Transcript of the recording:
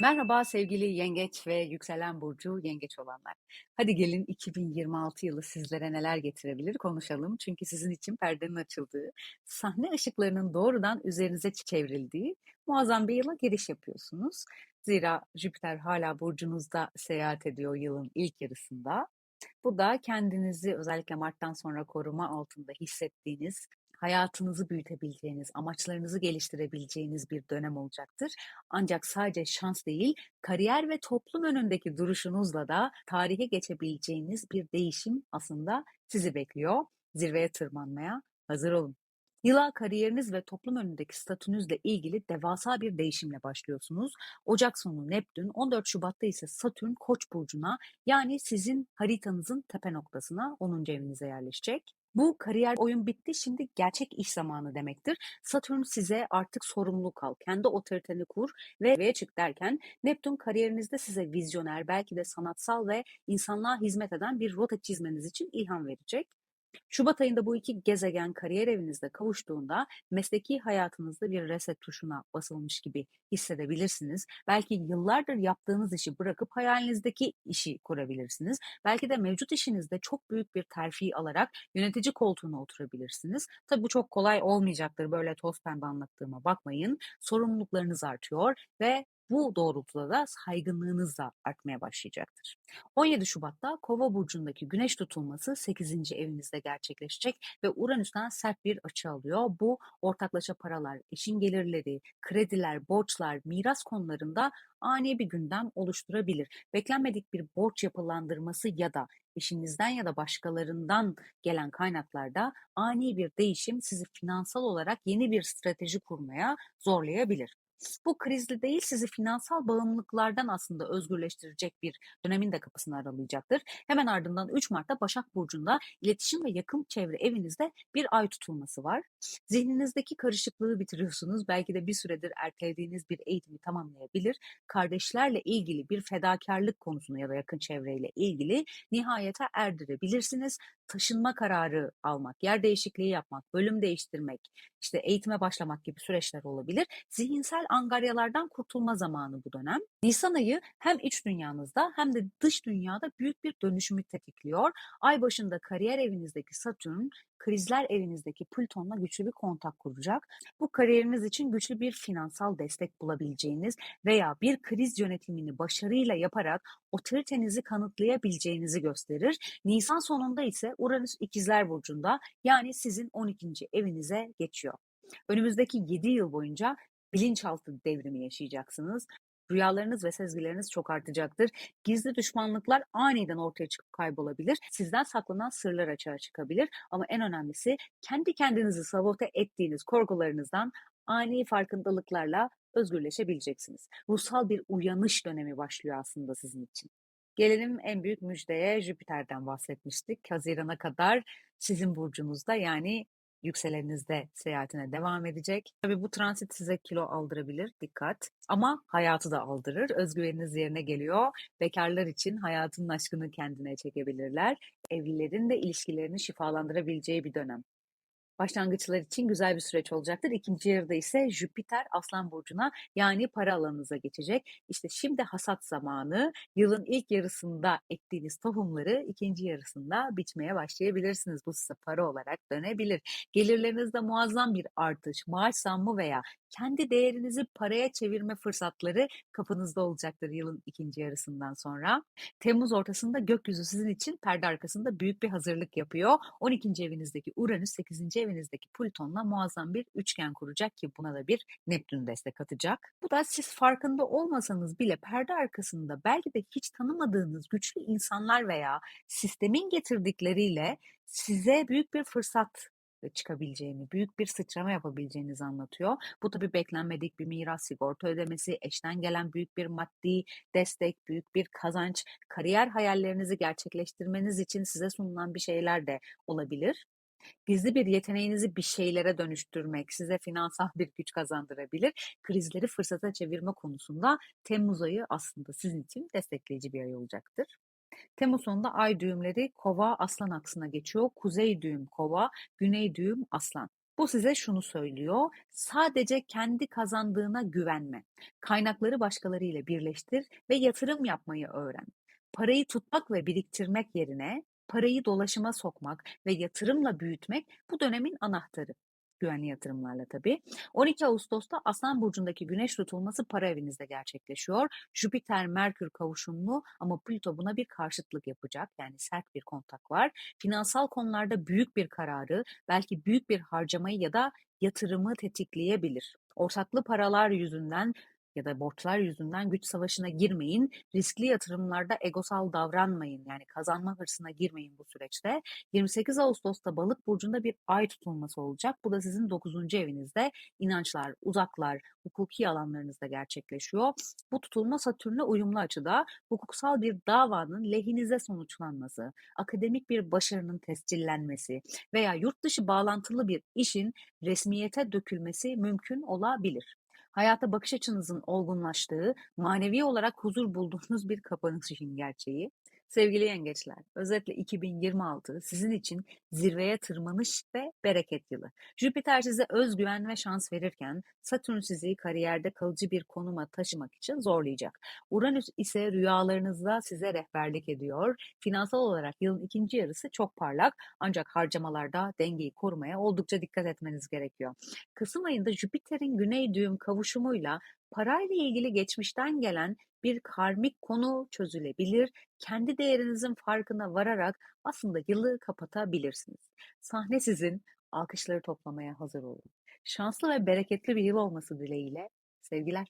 Merhaba sevgili yengeç ve yükselen burcu yengeç olanlar. Hadi gelin 2026 yılı sizlere neler getirebilir konuşalım. Çünkü sizin için perdenin açıldığı, sahne ışıklarının doğrudan üzerinize çevrildiği muazzam bir yıla giriş yapıyorsunuz. Zira Jüpiter hala burcunuzda seyahat ediyor yılın ilk yarısında. Bu da kendinizi özellikle Mart'tan sonra koruma altında hissettiğiniz, hayatınızı büyütebileceğiniz, amaçlarınızı geliştirebileceğiniz bir dönem olacaktır. Ancak sadece şans değil, kariyer ve toplum önündeki duruşunuzla da tarihe geçebileceğiniz bir değişim aslında sizi bekliyor. Zirveye tırmanmaya hazır olun. Yıla kariyeriniz ve toplum önündeki statünüzle ilgili devasa bir değişimle başlıyorsunuz. Ocak sonu Neptün, 14 Şubat'ta ise Satürn Koç burcuna yani sizin haritanızın tepe noktasına 10. evinize yerleşecek. Bu kariyer oyun bitti, şimdi gerçek iş zamanı demektir. Satürn size artık sorumluluk al, kendi otoriteni kur ve ve çık derken Neptün kariyerinizde size vizyoner, belki de sanatsal ve insanlığa hizmet eden bir rota çizmeniz için ilham verecek. Şubat ayında bu iki gezegen kariyer evinizde kavuştuğunda mesleki hayatınızda bir reset tuşuna basılmış gibi hissedebilirsiniz. Belki yıllardır yaptığınız işi bırakıp hayalinizdeki işi kurabilirsiniz. Belki de mevcut işinizde çok büyük bir terfi alarak yönetici koltuğuna oturabilirsiniz. Tabii bu çok kolay olmayacaktır. Böyle toz pembe anlattığıma bakmayın. Sorumluluklarınız artıyor ve bu doğrultuda da saygınlığınız da artmaya başlayacaktır. 17 Şubat'ta Kova burcundaki güneş tutulması 8. evinizde gerçekleşecek ve Uranüs'ten sert bir açı alıyor. Bu ortaklaşa paralar, eşin gelirleri, krediler, borçlar, miras konularında ani bir gündem oluşturabilir. Beklenmedik bir borç yapılandırması ya da eşinizden ya da başkalarından gelen kaynaklarda ani bir değişim sizi finansal olarak yeni bir strateji kurmaya zorlayabilir. Bu krizli değil sizi finansal bağımlılıklardan aslında özgürleştirecek bir dönemin de kapısını aralayacaktır. Hemen ardından 3 Mart'ta Başak Burcu'nda iletişim ve yakın çevre evinizde bir ay tutulması var. Zihninizdeki karışıklığı bitiriyorsunuz. Belki de bir süredir ertelediğiniz bir eğitimi tamamlayabilir. Kardeşlerle ilgili bir fedakarlık konusunu ya da yakın çevreyle ilgili nihayete erdirebilirsiniz. Taşınma kararı almak, yer değişikliği yapmak, bölüm değiştirmek, işte eğitime başlamak gibi süreçler olabilir. Zihinsel angaryalardan kurtulma zamanı bu dönem. Nisan ayı hem iç dünyanızda hem de dış dünyada büyük bir dönüşümü tetikliyor. Ay başında kariyer evinizdeki Satürn, krizler evinizdeki Plüton'la güçlü bir kontak kuracak. Bu kariyeriniz için güçlü bir finansal destek bulabileceğiniz veya bir kriz yönetimini başarıyla yaparak otoritenizi kanıtlayabileceğinizi gösterir. Nisan sonunda ise Uranüs ikizler burcunda yani sizin 12. evinize geçiyor. Önümüzdeki 7 yıl boyunca bilinçaltı devrimi yaşayacaksınız. Rüyalarınız ve sezgileriniz çok artacaktır. Gizli düşmanlıklar aniden ortaya çıkıp kaybolabilir. Sizden saklanan sırlar açığa çıkabilir. Ama en önemlisi kendi kendinizi sabote ettiğiniz korkularınızdan ani farkındalıklarla özgürleşebileceksiniz. Ruhsal bir uyanış dönemi başlıyor aslında sizin için. Gelelim en büyük müjdeye Jüpiter'den bahsetmiştik. Hazirana kadar sizin burcunuzda yani yükselenizde seyahatine devam edecek. Tabii bu transit size kilo aldırabilir, dikkat. Ama hayatı da aldırır. Özgüveniniz yerine geliyor. Bekarlar için hayatın aşkını kendine çekebilirler. Evlilerin de ilişkilerini şifalandırabileceği bir dönem. Başlangıçlar için güzel bir süreç olacaktır. İkinci yarıda ise Jüpiter Aslan Burcu'na yani para alanınıza geçecek. İşte şimdi hasat zamanı. Yılın ilk yarısında ektiğiniz tohumları ikinci yarısında biçmeye başlayabilirsiniz. Bu size para olarak dönebilir. Gelirlerinizde muazzam bir artış, maaş zammı veya kendi değerinizi paraya çevirme fırsatları kapınızda olacaktır yılın ikinci yarısından sonra. Temmuz ortasında gökyüzü sizin için perde arkasında büyük bir hazırlık yapıyor. 12. evinizdeki Uranüs 8. evinizdeki Plüton'la muazzam bir üçgen kuracak ki buna da bir Neptün destek atacak. Bu da siz farkında olmasanız bile perde arkasında belki de hiç tanımadığınız güçlü insanlar veya sistemin getirdikleriyle size büyük bir fırsat çıkabileceğini, büyük bir sıçrama yapabileceğinizi anlatıyor. Bu tabii beklenmedik bir miras sigorta ödemesi, eşten gelen büyük bir maddi destek, büyük bir kazanç, kariyer hayallerinizi gerçekleştirmeniz için size sunulan bir şeyler de olabilir. Gizli bir yeteneğinizi bir şeylere dönüştürmek size finansal bir güç kazandırabilir. Krizleri fırsata çevirme konusunda Temmuz ayı aslında sizin için destekleyici bir ay olacaktır. Temmuz sonunda ay düğümleri kova aslan aksına geçiyor. Kuzey düğüm kova, güney düğüm aslan. Bu size şunu söylüyor, sadece kendi kazandığına güvenme. Kaynakları başkalarıyla birleştir ve yatırım yapmayı öğren. Parayı tutmak ve biriktirmek yerine parayı dolaşıma sokmak ve yatırımla büyütmek bu dönemin anahtarı. Güvenli yatırımlarla tabii. 12 Ağustos'ta Aslan Burcu'ndaki güneş tutulması para evinizde gerçekleşiyor. Jüpiter-Merkür kavuşumlu ama Plüto buna bir karşıtlık yapacak. Yani sert bir kontak var. Finansal konularda büyük bir kararı, belki büyük bir harcamayı ya da yatırımı tetikleyebilir. Ortaklı paralar yüzünden ya da borçlar yüzünden güç savaşına girmeyin. Riskli yatırımlarda egosal davranmayın. Yani kazanma hırsına girmeyin bu süreçte. 28 Ağustos'ta Balık burcunda bir ay tutulması olacak. Bu da sizin 9. evinizde inançlar, uzaklar, hukuki alanlarınızda gerçekleşiyor. Bu tutulma Satürn'le uyumlu açıda hukuksal bir davanın lehinize sonuçlanması, akademik bir başarının tescillenmesi veya yurt dışı bağlantılı bir işin resmiyete dökülmesi mümkün olabilir hayata bakış açınızın olgunlaştığı, manevi olarak huzur bulduğunuz bir kapanışın gerçeği. Sevgili yengeçler, özetle 2026 sizin için zirveye tırmanış ve bereket yılı. Jüpiter size özgüven ve şans verirken Satürn sizi kariyerde kalıcı bir konuma taşımak için zorlayacak. Uranüs ise rüyalarınızda size rehberlik ediyor. Finansal olarak yılın ikinci yarısı çok parlak ancak harcamalarda dengeyi korumaya oldukça dikkat etmeniz gerekiyor. Kasım ayında Jüpiter'in güney düğüm kavuşumuyla parayla ilgili geçmişten gelen bir karmik konu çözülebilir. Kendi değerinizin farkına vararak aslında yılı kapatabilirsiniz. Sahne sizin, alkışları toplamaya hazır olun. Şanslı ve bereketli bir yıl olması dileğiyle sevgiler.